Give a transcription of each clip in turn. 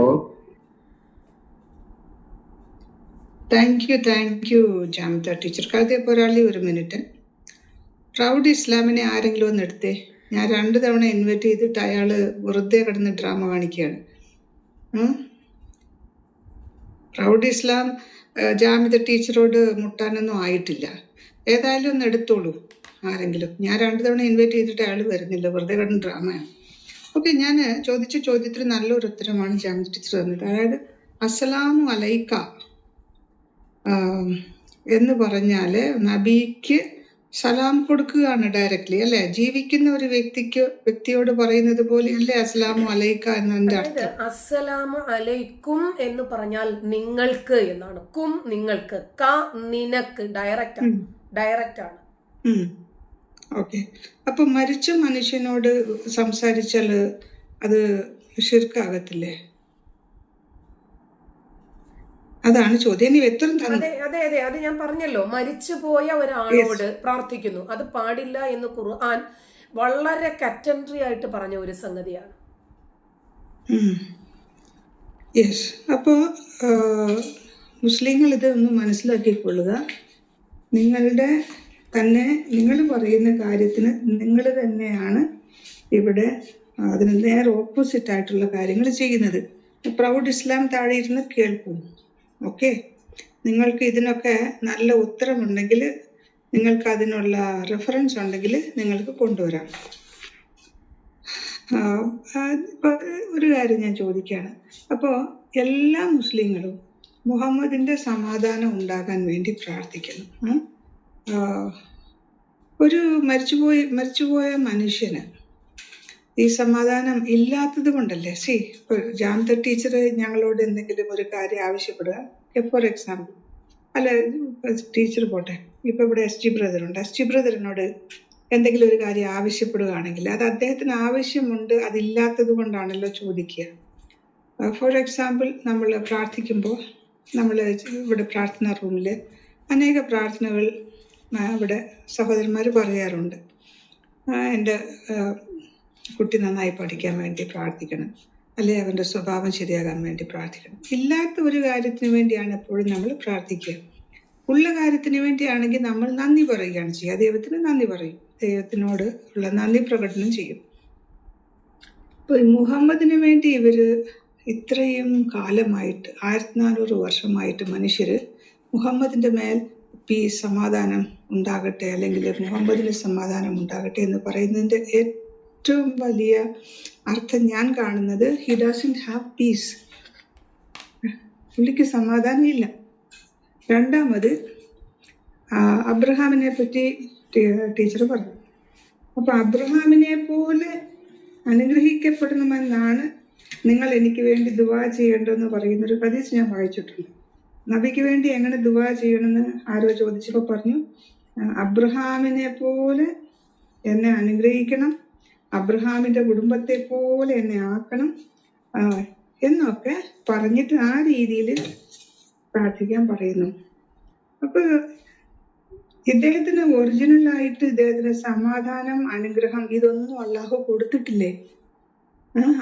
Hello. Thank you, thank you, Jamita teacher. കാതെ പോരാളി ഒരു മിനിറ്റ് പ്രൗഡ് ഇസ്ലാമിനെ ആരെങ്കിലും ഒന്ന് എടുത്തേ? ഞാൻ രണ്ട് തവണ ഇൻവൈറ്റ് ചെയ്തിട്ട് അയാൾ വെറുതെ കിടന്ന് ഡ്രാമ കാണിക്കുകയാണ്. പ്രൗഡ് ഇസ്ലാം ജാമിത ടീച്ചറോട് മുട്ടാനൊന്നും ആയിട്ടില്ല. ഏതായാലും ഒന്ന് എടുത്തോളൂ ആരെങ്കിലും. ഞാൻ രണ്ട് തവണ ഇൻവൈറ്റ് ചെയ്തിട്ട് അയാൾ വരുന്നില്ല. വെറുതെ കിടന്ന് ഡ്രാമയാണ് ഓക്കെ ഞാൻ ചോദിച്ച ചോദ്യത്തിന് നല്ലൊരു ഉത്തരമാണ് ജാമിത ടീച്ചർ തന്നത്. അതായത് അസ്സലാമു അലൈക്ക എന്ന് പറഞ്ഞാൽ നബിക്ക് സലാം കൊടുക്കുകയാണ് ഡയറക്ട്ലി അല്ലെ? ജീവിക്കുന്ന ഒരു വ്യക്തിക്ക് വ്യക്തിയോട് പറയുന്നത് പോലെ അല്ലേ അസ്സലാമു അലൈക്ക എന്നതിന്റെ അർത്ഥം? അസ്സലാമു അലൈക്കും എന്ന് പറഞ്ഞാൽ നിങ്ങൾക്ക് എന്നാണ്. കും നിങ്ങൾക്ക് ക നിനക്ക് ഡയറക്റ്റ് ആണ്. ഡയറക്റ്റ് ആണ്. ഓക്കെ. അപ്പൊ മരിച്ച മനുഷ്യനോട് സംസാരിച്ചാൽ അത് ഷിർക്കാകത്തില്ലേ അതാണ് ചോദ്യം. എത്ര അതെ അതെ അതെ. അത് ഞാൻ പറഞ്ഞല്ലോ. മരിച്ചുപോയ ഒരാളോട് പ്രാർത്ഥിക്കുന്നു. അത് പാടില്ല എന്ന് ഖുർആൻ വളരെ കറ്റൻട്രി ആയിട്ട് പറഞ്ഞ ഒരു സംഗതിയാണ്. യെസ് അപ്പോ മുസ്ലിങ്ങൾ ഇത് ഒന്ന് മനസ്സിലാക്കിക്കൊള്ളുക. നിങ്ങളുടെ തന്നെ നിങ്ങൾ പറയുന്ന കാര്യത്തിന് നിങ്ങൾ തന്നെയാണ് ഇവിടെ അതിന് നേരെ ഓപ്പോസിറ്റ് ആയിട്ടുള്ള കാര്യങ്ങൾ ചെയ്യുന്നത്. പ്രൗഡ് ഇസ്ലാം താഴെ ഇരുന്ന് കേൾക്കും. ഓക്കെ നിങ്ങൾക്ക് ഇതിനൊക്കെ നല്ല ഉത്തരമുണ്ടെങ്കിൽ നിങ്ങൾക്ക് അതിനുള്ള റെഫറൻസ് ഉണ്ടെങ്കിൽ നിങ്ങൾക്ക് കൊണ്ടുവരാം. ഒരു കാര്യം ഞാൻ ചോദിക്കുകയാണ് അപ്പോൾ എല്ലാ മുസ്ലിങ്ങളും മുഹമ്മദിന്റെ സമാധാനം ഉണ്ടാകാൻ വേണ്ടി പ്രാർത്ഥിക്കുന്നു. ഒരു മരിച്ചുപോയി മരിച്ചുപോയ മനുഷ്യന് ഈ സമാധാനം ഇല്ലാത്തത് കൊണ്ടല്ലേ സി ജാന്ത ടീച്ചർ ഞങ്ങളോട് എന്തെങ്കിലും ഒരു കാര്യം ആവശ്യപ്പെടുക? ഫോർ എക്സാമ്പിൾ അല്ല ടീച്ചർ പോട്ടെ. ഇപ്പൊ ഇവിടെ എസ് ജി ബ്രദർ ഉണ്ട്. എസ് ജി ബ്രദറിനോട് എന്തെങ്കിലും ഒരു കാര്യം ആവശ്യപ്പെടുകയാണെങ്കിൽ അത് അദ്ദേഹത്തിന് ആവശ്യമുണ്ട് അതില്ലാത്തത് കൊണ്ടാണല്ലോ ചോദിക്കുക. ഫോർ എക്സാമ്പിൾ നമ്മൾ പ്രാർത്ഥിക്കുമ്പോൾ നമ്മൾ ഇവിടെ പ്രാർത്ഥന റൂമിൽ അനേക പ്രാർത്ഥനകൾ ഇവിടെ സഹോദരന്മാർ പറയാറുണ്ട്. എന്റെ കുട്ടി നന്നായി പഠിക്കാൻ വേണ്ടി പ്രാർത്ഥിക്കണം. അല്ലെ അവന്റെ സ്വഭാവം ശരിയാകാൻ വേണ്ടി പ്രാർത്ഥിക്കണം. ഇല്ലാത്ത ഒരു കാര്യത്തിന് വേണ്ടിയാണ് എപ്പോഴും നമ്മൾ പ്രാർത്ഥിക്കുക. ഉള്ള കാര്യത്തിന് വേണ്ടിയാണെങ്കിൽ നമ്മൾ നന്ദി പറയുകയാണ് ചെയ്യുക. ദൈവത്തിന് നന്ദി പറയും. ദൈവത്തിനോട് ഉള്ള നന്ദി പ്രകടനം ചെയ്യും. ഇപ്പൊ ഈ മുഹമ്മദിന് വേണ്ടി ഇവർ ഇത്രയും കാലമായിട്ട് ആയിരത്തി നാനൂറ് വർഷമായിട്ട് മനുഷ്യര് മുഹമ്മദിന്റെ മേൽ പീസ് സമാധാനം ഉണ്ടാകട്ടെ അല്ലെങ്കിൽ മുഹമ്മദിന് സമാധാനം ഉണ്ടാകട്ടെ എന്ന് പറയുന്നതിന്റെ ഏറ്റവും വലിയ അർത്ഥം ഞാൻ കാണുന്നത് ഹി ഡസൻ ഹാവ് പീസ് പുള്ളിക്ക് സമാധാനം ഇല്ല. രണ്ടാമത് അബ്രഹാമിനെ പറ്റി ടീച്ചർ പറഞ്ഞു. അപ്പൊ അബ്രഹാമിനെ പോലെ അനുഗ്രഹിക്കപ്പെടണമെന്നാണ് നിങ്ങൾ എനിക്ക് വേണ്ടി ദുവാ ചെയ്യേണ്ടതെന്ന് പറയുന്ന ഒരു ഞാൻ വായിച്ചിട്ടുണ്ട്. നബിക്ക് വേണ്ടി എങ്ങനെ ദുവാ ചെയ്യണമെന്ന് ആരോ ചോദിച്ചപ്പോ പറഞ്ഞു അബ്രഹാമിനെ പോലെ എന്നെ അനുഗ്രഹിക്കണം അബ്രഹാമിന്റെ കുടുംബത്തെ പോലെ എന്നെ ആക്കണം എന്നൊക്കെ പറഞ്ഞിട്ട് ആ രീതിയിൽ പ്രാർത്ഥിക്കാൻ പറയുന്നു. അപ്പൊ ഇദ്ദേഹത്തിന് ഒറിജിനൽ ആയിട്ട് ഇദ്ദേഹത്തിന് സമാധാനം അനുഗ്രഹം ഇതൊന്നും അള്ളാഹു കൊടുത്തിട്ടില്ലേ?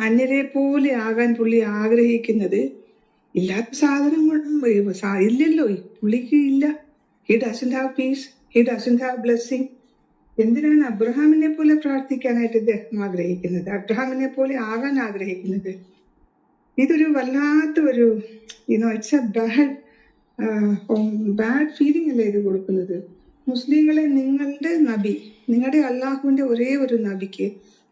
അന്യരെ പോലെ ആകാൻ പുള്ളി ആഗ്രഹിക്കുന്നത് ഇല്ലാത്ത സാധനം ഇല്ലല്ലോ. പുള്ളിക്ക് ഇല്ല. He doesn't have peace he doesn't have blessing എന്തിനാണ് അബ്രഹാമിനെ പോലെ പ്രാർത്ഥിക്കാനായിട്ട് ഇദ്ദേഹം ആഗ്രഹിക്കുന്നത്? അബ്രഹാമിനെ പോലെ ആകാൻ ആഗ്രഹിക്കുന്നത്? ഇതൊരു വല്ലാത്ത ഒരു you know it's a bad bad feeling അല്ലേ ഇത് കൊടുക്കുന്നത്? മുസ്ലിങ്ങളെ നിങ്ങളുടെ നബി നിങ്ങളുടെ അള്ളാഹുവിന്റെ ഒരേ ഒരു നബിക്ക്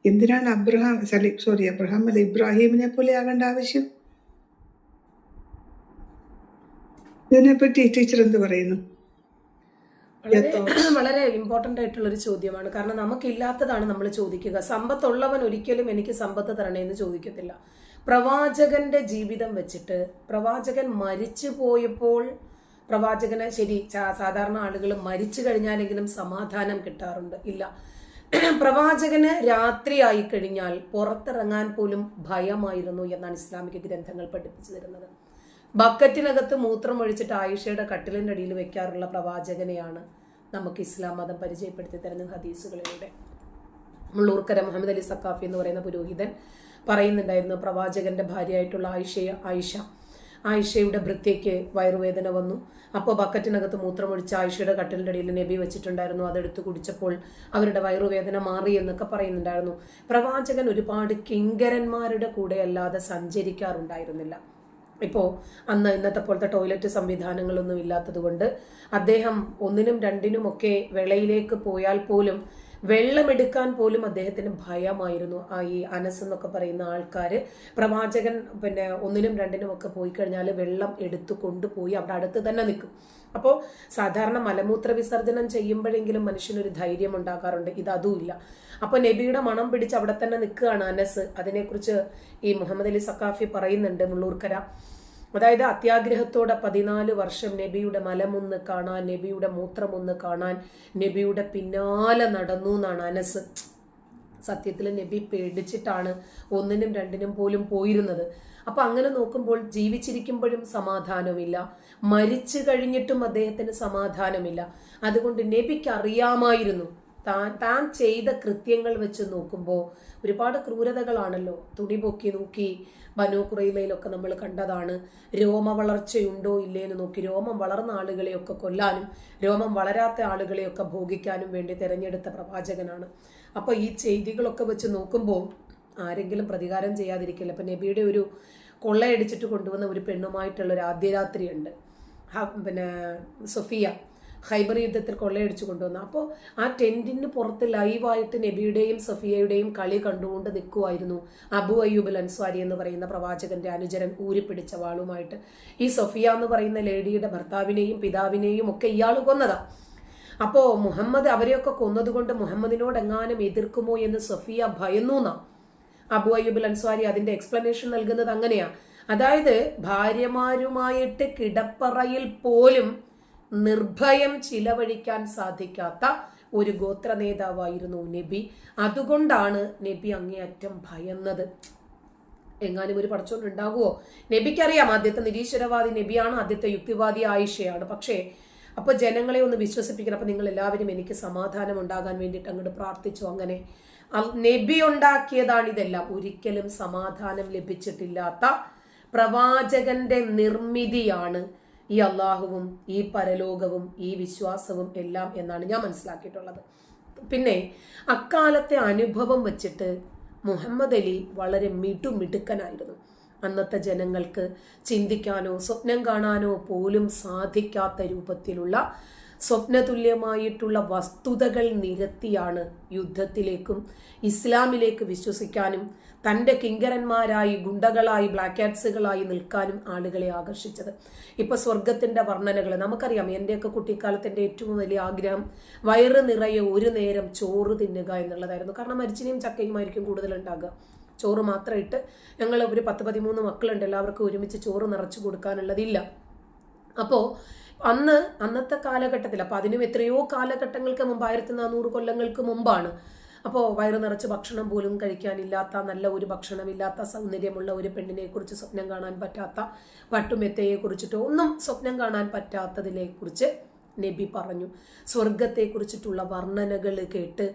എന്തിനാണ് അബ്രഹാം സോറി അബ്രഹാം അല്ല ഇബ്രാഹിമിനെ പോലെ ആകേണ്ട ആവശ്യം? ഇതിനെപ്പറ്റി ടീച്ചർ എന്ത് പറയുന്നു? വളരെ വളരെ ഇമ്പോർട്ടന്റ് ആയിട്ടുള്ള ഒരു ചോദ്യമാണ്. കാരണം നമുക്കില്ലാത്തതാണ് നമ്മൾ ചോദിക്കുക. സമ്പത്തുള്ളവൻ ഒരിക്കലും എനിക്ക് സമ്പത്ത് തരണേ എന്ന് ചോദിക്കത്തില്ല. പ്രവാചകന്റെ ജീവിതം വെച്ചിട്ട് പ്രവാചകൻ മരിച്ചു പോയപ്പോൾ പ്രവാചകന് ശരി സാധാരണ ആളുകൾ മരിച്ചു കഴിഞ്ഞാലെങ്കിലും സമാധാനം കിട്ടാറുണ്ട്. ഇല്ല. പ്രവാചകന് രാത്രിയായി കഴിഞ്ഞാൽ പുറത്തിറങ്ങാൻ പോലും ഭയമായിരുന്നു എന്നാണ് ഇസ്ലാമിക ഗ്രന്ഥങ്ങൾ പഠിപ്പിച്ചു തരുന്നത്. ബക്കറ്റിനകത്ത് മൂത്രം ഒഴിച്ചിട്ട് ആയിഷയുടെ കട്ടിലിന്റെ അടിയിൽ വെക്കാറുള്ള പ്രവാചകനെയാണ് നമുക്ക് ഇസ്ലാം മതം പരിചയപ്പെടുത്തി തരുന്ന ഹദീസുകളിലൂടെ. മുള്ളൂർക്കര മുഹമ്മദ് അലി സക്കാഫി എന്ന് പറയുന്ന പുരോഹിതൻ പറയുന്നുണ്ടായിരുന്നു പ്രവാചകന്റെ ഭാര്യയായിട്ടുള്ള ആയിഷയെ ആയിഷ ആയിഷയുടെ ഭൃത്യയ്ക്ക് വയറുവേദന വന്നു. അപ്പോൾ ബക്കറ്റിനകത്ത് മൂത്രമൊഴിച്ച് ആയിഷയുടെ കട്ടിലിന്റെ അടിയിൽ നബി വെച്ചിട്ടുണ്ടായിരുന്നു അതെടുത്ത് കുടിച്ചപ്പോൾ അവരുടെ വയറുവേദന മാറി എന്നൊക്കെ പറയുന്നുണ്ടായിരുന്നു. പ്രവാചകൻ ഒരുപാട് കിങ്കരന്മാരുടെ കൂടെ അല്ലാതെ സഞ്ചരിക്കാറുണ്ടായിരുന്നില്ല. ഇപ്പോൾ അന്ന് ഇന്നത്തെ പോലത്തെ ടോയ്ലറ്റ് സംവിധാനങ്ങളൊന്നും ഇല്ലാത്തത് കൊണ്ട് അദ്ദേഹം ഒന്നിനും രണ്ടിനുമൊക്കെ വെളയിലേക്ക് പോയാൽ പോലും വെള്ളമെടുക്കാൻ പോലും അദ്ദേഹത്തിന് ഭയമായിരുന്നു. ആ ഈ അനസ് എന്നൊക്കെ പറയുന്ന ആൾക്കാർ പ്രവാചകൻ പിന്നെ ഒന്നിനും രണ്ടിനും ഒക്കെ പോയി കഴിഞ്ഞാൽ വെള്ളം എടുത്തു കൊണ്ടുപോയി അവിടെ അടുത്ത് തന്നെ നിൽക്കും. അപ്പോൾ സാധാരണ മലമൂത്ര വിസർജനം ചെയ്യുമ്പോഴെങ്കിലും മനുഷ്യനൊരു ധൈര്യം ഉണ്ടാക്കാറുണ്ട്. ഇത് അതുമില്ല അപ്പോൾ നബിയുടെ മണം പിടിച്ച് അവിടെ തന്നെ നിൽക്കുകയാണ് അനസ്. അതിനെക്കുറിച്ച് ഈ മുഹമ്മദ് അലി സക്കാഫി പറയുന്നുണ്ട് മുള്ളൂർക്കര. അതായത് അത്യാഗ്രഹത്തോടെ പതിനാല് വർഷം നബിയുടെ മലമൊന്ന് കാണാൻ നബിയുടെ മൂത്രമൊന്ന് കാണാൻ നബിയുടെ പിന്നാലെ നടന്നു എന്നാണ് അനസ്. സത്യത്തിൽ നബി പേടിച്ചിട്ടാണ് ഒന്നിനും രണ്ടിനും പോലും പോയിരുന്നത്. അപ്പൊ അങ്ങനെ നോക്കുമ്പോൾ ജീവിച്ചിരിക്കുമ്പോഴും സമാധാനമില്ല. മരിച്ചു കഴിഞ്ഞിട്ടും അദ്ദേഹത്തിന് സമാധാനമില്ല. അതുകൊണ്ട് നബിക്ക് അറിയാമായിരുന്നു താൻ താൻ ചെയ്ത കൃത്യങ്ങൾ വെച്ച് നോക്കുമ്പോൾ ഒരുപാട് ക്രൂരതകളാണല്ലോ. തുണി പൊക്കി നോക്കി ബനോ നമ്മൾ കണ്ടതാണ്. രോമ വളർച്ചയുണ്ടോ ഇല്ലേ എന്ന് നോക്കി. രോമം വളർന്ന ആളുകളെയൊക്കെ കൊല്ലാനും രോമം വളരാത്ത ആളുകളെയൊക്കെ ഭോഗിക്കാനും വേണ്ടി തിരഞ്ഞെടുത്ത പ്രവാചകനാണ്. അപ്പോൾ ഈ ചെയ്തികളൊക്കെ വെച്ച് നോക്കുമ്പോൾ ആരെങ്കിലും പ്രതികാരം ചെയ്യാതിരിക്കില്ല. അപ്പം നബിയുടെ ഒരു കൊള്ളയടിച്ചിട്ട് കൊണ്ടുവന്ന ഒരു പെണ്ണുമായിട്ടുള്ള ഒരു ആദ്യരാത്രിയുണ്ട് പിന്നെ സൊഫിയ. ഖൈബർ യുദ്ധത്തിൽ കൊള്ളയടിച്ചു കൊണ്ടുവന്ന. അപ്പോൾ ആ ടെന്റിന് പുറത്ത് ലൈവായിട്ട് നബിയുടെയും സഫിയയുടെയും കളി കണ്ടുകൊണ്ട് നിൽക്കുമായിരുന്നു അബു അയ്യൂബൽ അൻസ്വാരി എന്ന് പറയുന്ന പ്രവാചകന്റെ അനുചരൻ ഊരിപ്പിടിച്ച വാളുമായിട്ട്. ഈ സഫിയ എന്ന് പറയുന്ന ലേഡിയുടെ ഭർത്താവിനെയും പിതാവിനെയും ഒക്കെ ഇയാൾ കൊന്നതാ. അപ്പോ മുഹമ്മദ് അവരെയൊക്കെ കൊന്നതുകൊണ്ട് മുഹമ്മദിനോട് എങ്ങാനും എതിർക്കുമോ എന്ന് സഫിയ ഭയന്നു എന്നാ അബു അയ്യൂബൽ അൻസ്വാരി അതിന്റെ എക്സ്പ്ലനേഷൻ നൽകുന്നത് അങ്ങനെയാ. അതായത് ഭാര്യമാരുമായിട്ട് കിടപ്പറയിൽ പോലും നിർഭയം ചിലവഴിക്കാൻ സാധിക്കാത്ത ഒരു ഗോത്ര നേതാവായിരുന്നു നബി. അതുകൊണ്ടാണ് നബി അങ്ങേയറ്റം ഭയന്നത്. എങ്ങാനും ഒരു പടച്ചോണ്ട് ഉണ്ടാകുമോ നബിക്കറിയാം ആദ്യത്തെ നിരീശ്വരവാദി നബിയാണ് ആദ്യത്തെ യുക്തിവാദി ആയിഷയാണ്. പക്ഷേ അപ്പൊ ജനങ്ങളെ ഒന്ന് വിശ്വസിപ്പിക്കണം. അപ്പൊ നിങ്ങൾ എല്ലാവരും എനിക്ക് സമാധാനം ഉണ്ടാകാൻ വേണ്ടിയിട്ട് അങ്ങോട്ട് പ്രാർത്ഥിച്ചു അങ്ങനെ? നബി ഉണ്ടാക്കിയതാണ് ഇതെല്ലാം. ഒരിക്കലും സമാധാനം ലഭിച്ചിട്ടില്ലാത്ത പ്രവാചകന്റെ നിർമ്മിതിയാണ് ഈ അള്ളാഹുവും ഈ പരലോകവും ഈ വിശ്വാസവും എല്ലാം എന്നാണ് ഞാൻ മനസ്സിലാക്കിയിട്ടുള്ളത്. പിന്നെ അക്കാലത്തെ അനുഭവം വെച്ചിട്ട് മുഹമ്മദ് അലി വളരെ മിടുമിടുക്കനായിരുന്നു അന്നത്തെ ജനങ്ങൾക്ക് ചിന്തിക്കാനോ സ്വപ്നം കാണാനോ പോലും സാധിക്കാത്ത രൂപത്തിലുള്ള സ്വപ്നതുല്യമായിട്ടുള്ള വസ്തുതകൾ നിരത്തിയാണ് യുദ്ധത്തിലേക്കും ഇസ്ലാമിലേക്ക് വിശ്വസിക്കാനും തന്റെ കിങ്കരന്മാരായി ഗുണ്ടകളായി ബ്ലാക്ക് ആറ്റ്സുകളായി നിൽക്കാനും ആളുകളെ ആകർഷിച്ചത്. ഇപ്പോൾ സ്വർഗത്തിന്റെ വർണനകൾ നമുക്കറിയാം എന്റെയൊക്കെ കുട്ടിക്കാലത്തിന്റെ ഏറ്റവും വലിയ ആഗ്രഹം വയറ് നിറയെ ഒരു നേരം ചോറ് തിന്നുക എന്നുള്ളതായിരുന്നു. കാരണം മരിച്ചിനെയും ചക്കയുമായിരിക്കും കൂടുതൽ ഉണ്ടാകുക ചോറ് മാത്രം ഇട്ട് ഞങ്ങൾ ഒരു പത്ത് പതിമൂന്ന് മക്കളുണ്ട് എല്ലാവർക്കും ഒരുമിച്ച് ചോറ് നിറച്ചു കൊടുക്കാനുള്ളതില്ല. അപ്പോൾ അന്ന് അന്നത്തെ കാലഘട്ടത്തിൽ അപ്പോൾ അതിനും എത്രയോ കാലഘട്ടങ്ങൾക്ക് മുമ്പ് ആയിരത്തി നാനൂറ് കൊല്ലങ്ങൾക്ക് മുമ്പാണ്. അപ്പോൾ വയറ് നിറച്ച് ഭക്ഷണം പോലും കഴിക്കാനില്ലാത്ത നല്ല ഒരു ഭക്ഷണമില്ലാത്ത സൗന്ദര്യമുള്ള ഒരു പെണ്ണിനെ കുറിച്ച് സ്വപ്നം കാണാൻ പറ്റാത്ത പട്ടുമെത്തയെ കുറിച്ചിട്ടോ ഒന്നും സ്വപ്നം കാണാൻ പറ്റാത്തതിനെ കുറിച്ച് നബി പറഞ്ഞു. സ്വർഗത്തെ കുറിച്ചിട്ടുള്ള വർണനകൾ കേട്ട്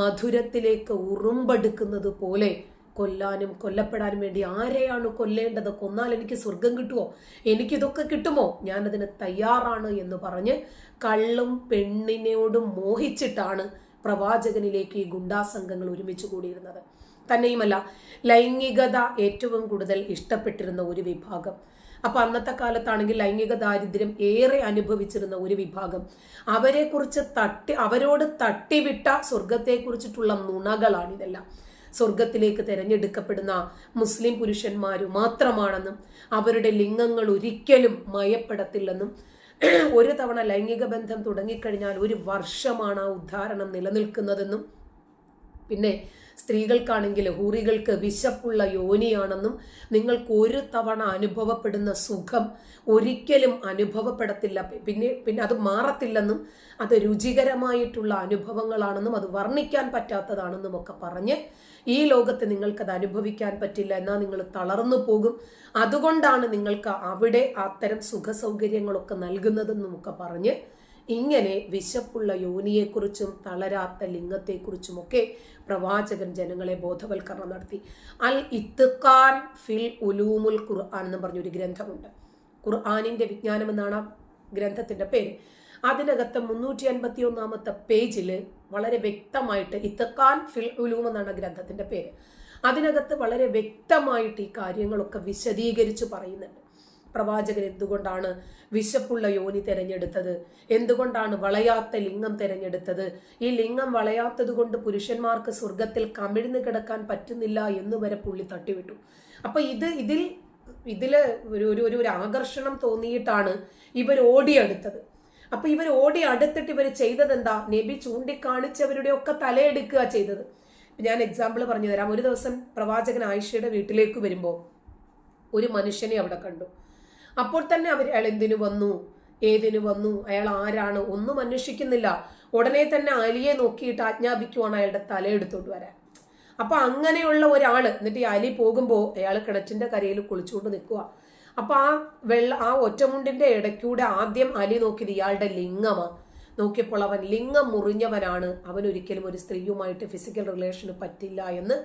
മധുരത്തിലേക്ക് ഉറുമ്പെടുക്കുന്നത് പോലെ കൊല്ലാനും കൊല്ലപ്പെടാനും വേണ്ടി ആരെയാണ് കൊല്ലേണ്ടത്? കൊന്നാൽ എനിക്ക് സ്വർഗം കിട്ടുമോ എനിക്കിതൊക്കെ കിട്ടുമോ? ഞാനതിന് തയ്യാറാണ് എന്ന് പറഞ്ഞ് കള്ളും പെണ്ണിനോടും മോഹിച്ചിട്ടാണ് പ്രവാചകനിലേക്ക് ഈ ഗുണ്ടാസംഘങ്ങൾ ഒരുമിച്ച് കൂടിയിരുന്നത്. തന്നെയുമല്ല ലൈംഗികത ഏറ്റവും കൂടുതൽ ഇഷ്ടപ്പെട്ടിരുന്ന ഒരു വിഭാഗം. അപ്പൊ അന്നത്തെ കാലത്താണെങ്കിൽ ലൈംഗിക ദാരിദ്ര്യം ഏറെ അനുഭവിച്ചിരുന്ന ഒരു വിഭാഗം. അവരെക്കുറിച്ച് തട്ടി അവരോട് തട്ടിവിട്ട സ്വർഗത്തെ നുണകളാണ് നുണകളാണിതെല്ലാം. സ്വർഗത്തിലേക്ക് തിരഞ്ഞെടുക്കപ്പെടുന്ന മുസ്ലിം പുരുഷന്മാരു മാത്രമാണെന്നും അവരുടെ ലിംഗങ്ങൾ ഒരിക്കലും മയപ്പെടത്തില്ലെന്നും ഒരു തവണ ലൈംഗിക ബന്ധം തുടങ്ങിക്കഴിഞ്ഞാൽ ഒരു വർഷമാണ് ആ ഉദ്ധാരണം നിലനിൽക്കുന്നതെന്നും പിന്നെ സ്ത്രീകൾക്കാണെങ്കിൽ ഹൂറികൾക്ക് വിശപ്പുള്ള യോനിയാണെന്നും നിങ്ങൾക്ക് ഒരു തവണ അനുഭവപ്പെടുന്ന സുഖം ഒരിക്കലും അനുഭവപ്പെടത്തില്ല. പിന്നെ പിന്നെ അത് മാറത്തില്ലെന്നും അത് രുചികരമായിട്ടുള്ള അനുഭവങ്ങളാണെന്നും അത് വർണിക്കാൻ പറ്റാത്തതാണെന്നും ഒക്കെ പറഞ്ഞ് ഈ ലോകത്ത് നിങ്ങൾക്കത് അനുഭവിക്കാൻ പറ്റില്ല എന്നാൽ നിങ്ങൾ തളർന്നു പോകും. അതുകൊണ്ടാണ് നിങ്ങൾക്ക് അവിടെ അത്തരം സുഖ സൗകര്യങ്ങളൊക്കെ നൽകുന്നതെന്നും ഒക്കെ പറഞ്ഞ് ഇങ്ങനെ വിശപ്പുള്ള യോനിയെക്കുറിച്ചും തളരാത്ത ലിംഗത്തെക്കുറിച്ചുമൊക്കെ പ്രവാചകൻ ജനങ്ങളെ ബോധവൽക്കരണം നടത്തി. അൽ ഇത്തുഖാൻ ഫിൽ ഉലൂമുൽ ഖുർആൻ എന്ന് പറഞ്ഞൊരു ഗ്രന്ഥമുണ്ട്. ഖുർആാനിന്റെ വിജ്ഞാനം എന്നാണ് ആ ഗ്രന്ഥത്തിന്റെ പേര്. അതിനകത്ത് മുന്നൂറ്റി അൻപത്തി ഒന്നാമത്തെ പേജിൽ വളരെ വ്യക്തമായിട്ട് ഇത്തഖാൻ ഫിൽ ഉലൂം എന്നാണ് ഗ്രന്ഥത്തിന്റെ പേര്. അതിനകത്ത് വളരെ വ്യക്തമായിട്ട് ഈ കാര്യങ്ങളൊക്കെ വിശദീകരിച്ച് പറയുന്നുണ്ട്. പ്രവാചകൻ എന്തുകൊണ്ടാണ് വിശപ്പുള്ള യോനി തിരഞ്ഞെടുത്തത്? എന്തുകൊണ്ടാണ് വളയാത്ത ലിംഗം തിരഞ്ഞെടുത്തത്? ഈ ലിംഗം വളയാത്തത് കൊണ്ട് പുരുഷന്മാർക്ക് സ്വർഗത്തിൽ കമിഴ്ന്നു കിടക്കാൻ പറ്റുന്നില്ല എന്ന് വരെ പുള്ളി തട്ടിവിട്ടു. അപ്പൊ ഇത് ഇതിൽ ഇതിൽ ഒരു ഒരു ഒരു ആകർഷണം തോന്നിയിട്ടാണ് ഇവർ ഓടിയെടുത്തത് അപ്പൊ ഇവർ ഓടി അടുത്തിട്ട് ഇവർ ചെയ്തത് എന്താ നബി ചൂണ്ടിക്കാണിച്ചവരുടെ ഒക്കെ തലയെടുക്കുക ചെയ്തത്. ഞാൻ എക്സാമ്പിൾ പറഞ്ഞു തരാം ഒരു ദിവസം പ്രവാചകൻ ആയിഷയുടെ വീട്ടിലേക്ക് വരുമ്പോൾ ഒരു മനുഷ്യനെ അവിടെ കണ്ടു. അപ്പോൾ തന്നെ അവർ അയാൾ എന്തിനു വന്നു? ഏതിനു വന്നു? അയാൾ ആരാണ്? ഒന്നും അന്വേഷിക്കുന്നില്ല. ഉടനെ തന്നെ അലിയെ നോക്കിയിട്ട് ആജ്ഞാപിക്കുവാണ് അയാളുടെ തലയെടുത്തോണ്ട് വരാൻ. അപ്പൊ അങ്ങനെയുള്ള ഒരാൾ എന്നിട്ട് ഈ അലി പോകുമ്പോൾ അയാൾ കിണറ്റിന്റെ കരയിൽ കുളിച്ചുകൊണ്ട് നിൽക്കുക അപ്പൊ ആ വെള്ള ആ ഒറ്റമുണ്ടിന്റെ ഇടയ്ക്കൂടെ ആദ്യം അലി നോക്കിയത് ഇയാളുടെ ലിംഗമാ. നോക്കിയപ്പോൾ അവൻ ലിംഗം മുറിഞ്ഞവനാണ്. അവൻ ഒരിക്കലും ഒരു സ്ത്രീയുമായിട്ട് ഫിസിക്കൽ റിലേഷന് പറ്റില്ല എന്ന്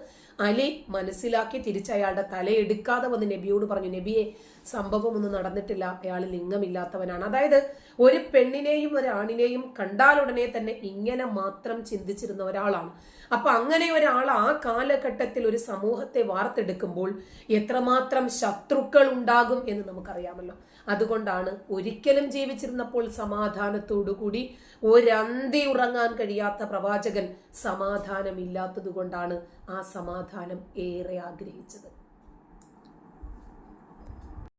അലി മനസ്സിലാക്കി തിരിച്ച് അയാളുടെ തലയെടുക്കാതെ വന്ന് നബിയോട് പറഞ്ഞു നബിയെ സംഭവമൊന്നും നടന്നിട്ടില്ല. അയാൾ ലിംഗമില്ലാത്തവനാണ്. അതായത് ഒരു പെണ്ണിനെയും ഒരു ആണിനെയും കണ്ടാലുടനെ തന്നെ ഇങ്ങനെ മാത്രം ചിന്തിച്ചിരുന്ന ഒരാളാണ്. അപ്പൊ അങ്ങനെ ഒരാൾ ആ കാലഘട്ടത്തിൽ ഒരു സമൂഹത്തെ വാർത്തെടുക്കുമ്പോൾ എത്രമാത്രം ശത്രുക്കൾ ഉണ്ടാകും എന്ന് നമുക്കറിയാമല്ലോ. അതുകൊണ്ടാണ് ഒരിക്കലും ജീവിച്ചിരുന്നപ്പോൾ സമാധാനത്തോടുകൂടി ഒരന്തി ഉറങ്ങാൻ കഴിയാത്ത പ്രവാചകൻ സമാധാനമില്ലാത്തതുകൊണ്ടാണ് ആ സമാധാനം ഏറെ ആഗ്രഹിച്ചത്.